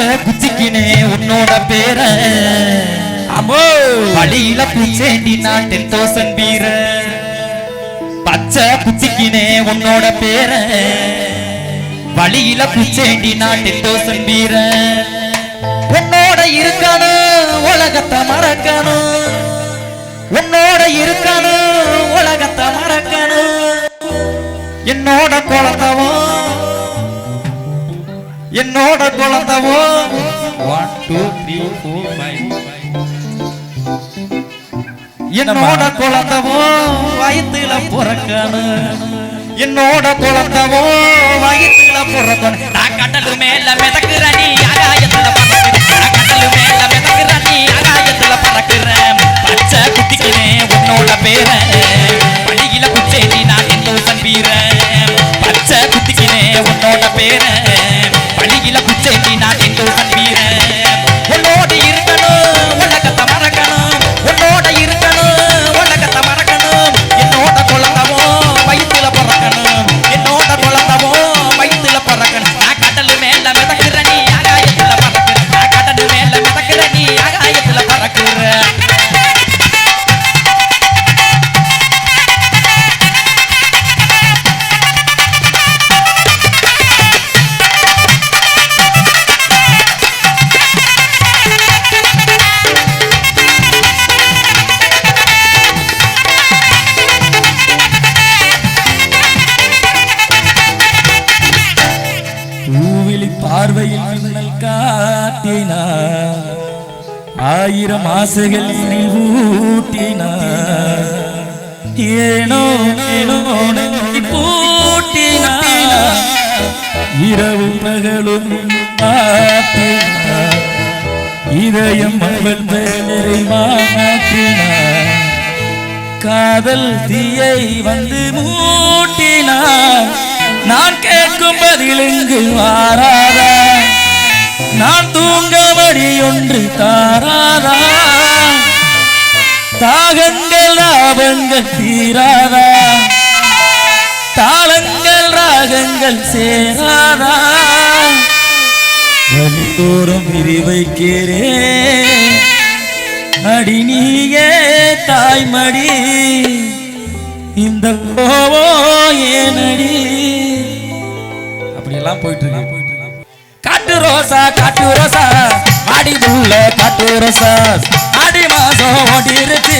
குச்சிக்கினே உன்னோட பேர. அம்மோ வழியில பூச்சேண்டி நான் டென் தௌசண்ட் வீர. பச்சை குச்சிக்கினே உன்னோட பேர. வழியில பூச்சேண்டி நான் டென் தௌசண்ட் வீர. உன்னோட இருக்கணும் உலகத்தை மறக்கணும். உன்னோட இருக்கணும் உலகத்தை மறக்கணும். என்னோட குழந்தவோ என்னோட குழந்தவோ? One two three four five என்னோட குழந்தவோ? வயிற்றுல பிறக்கணும் என்னோட குழந்தவோ? வயிற்றுல பிறக்கணும் நான் கடலு மேல மிதக்குற நீ ஆகாயத்துல பறக்குற. நான் கடலு மேல மிதக்குற நீ ஆகாயத்துல பறக்குறேன் பச்சை குத்திக்கினே உன்னோட பேர. வழியில குச்சேரி நான் எந்தோசன் வீர பச்சை குத்திக்கிறேன் உன்னோட பேரை. பார்வையில் மின்னல் காட்டினார். ஆயிரம் ஆசைகள் நீர் ஊட்டினார். ஏனோ ஏனோ பூட்டினார். இரவு பகலும் காட்டினார் இதயம் அவள் பெயரை மாற்றினார். காதல் தீயை வந்து மூட்டினார். நான் கேட்கும் பதில் இங்கு வாராதா நான் தூங்க வழி ஒன்று தாராதா? தாகங்கள் லாபங்கள் தீராதா? தாளங்கள் ராகங்கள் சேராதா? வழிதோறும் விரிவைக்கிறேன் அடி நீயே தாய்மடி. இந்த கோவோ ஏனடி? அப்படியெல்லாம் போயிட்டு இருக்கேன் ரசா காட்டு ரசா. மாடி புள்ள காட்டு ரசா. ஆடி மாசம் ஓடி இருக்கு